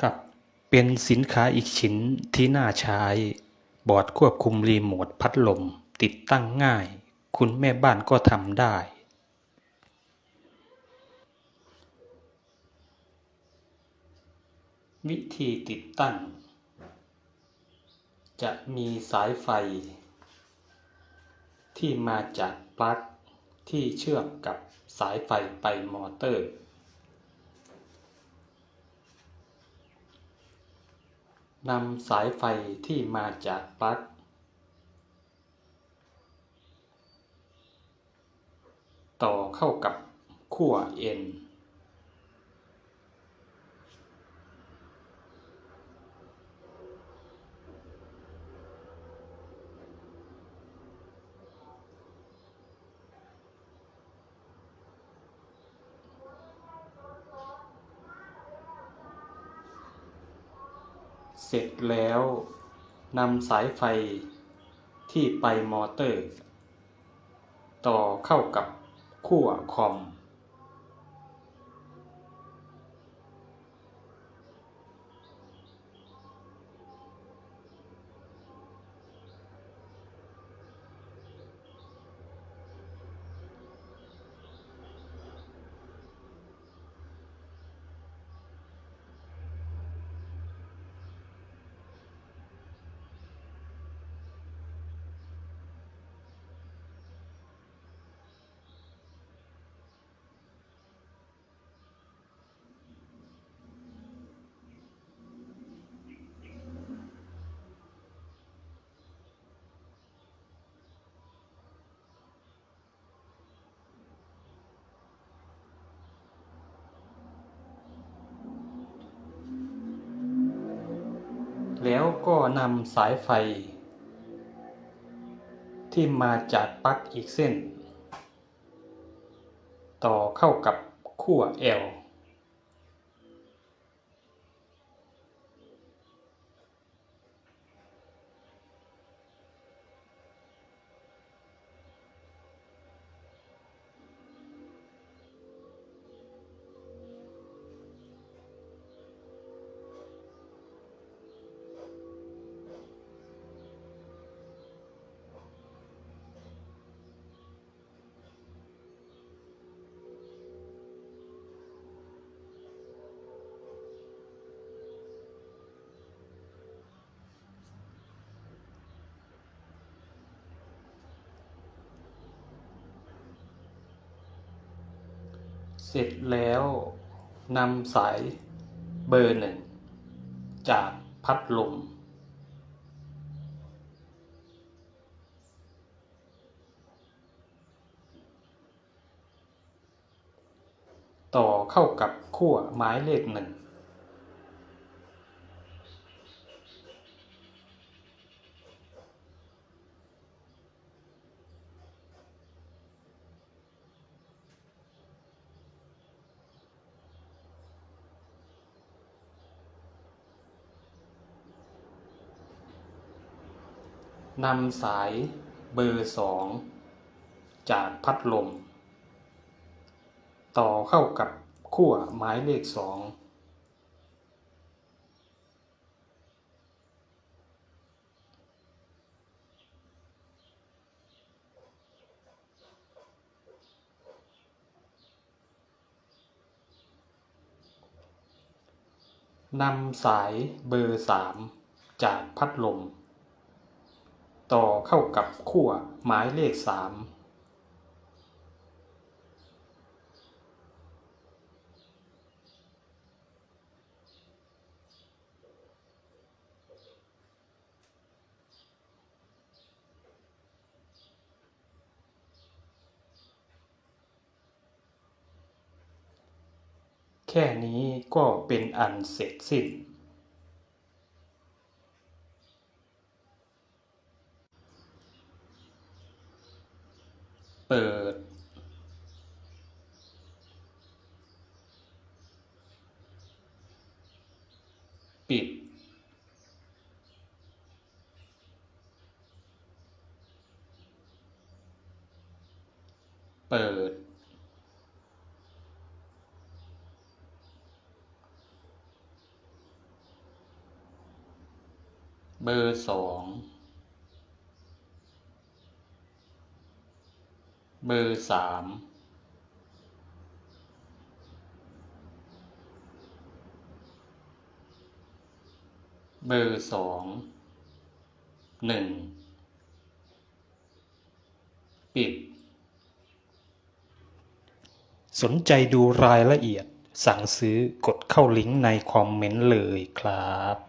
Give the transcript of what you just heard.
ครับ เป็นสินค้าอีกชิ้นที่น่าใช้ บอร์ดควบคุมรีโมทพัดลม ติดตั้งง่าย คุณแม่บ้านก็ทำได้ วิธีติดตั้ง จะมีสายไฟ ที่มาจากปลั๊กที่เชื่อมกับสายไฟไปมอเตอร์ นำสายไฟที่มาจากปลั๊กต่อเข้ากับขั้วเอ็น เสร็จแล้วนำสายไฟที่ไปมอเตอร์ ต่อเข้ากับขั้วคอม แล้ว ก็นำสายไฟ ที่มาจากปลั๊กอีกเส้น ต่อเข้ากับขั้ว L เสร็จแล้วนำสายเบอร์หนึ่ง จากพัดลมต่อเข้ากับขั้วไม้เลขหนึ่ง นำสายเบอร์สองจากพัดลม ต่อเข้ากับขั้วหมายเลขสองนำสายเบอร์สามจากพัดลม ต่อเข้ากับขั้วหมายเลขสามแค่นี้ก็เป็นอันเสร็จสิ้น เปิด ปิด เปิด เบอร์สอง เบอร์สามเบอร์สองหนึ่งปิด สนใจดูรายละเอียดสั่งซื้อกดเข้าลิงก์ในคอมเมนต์เลยครับ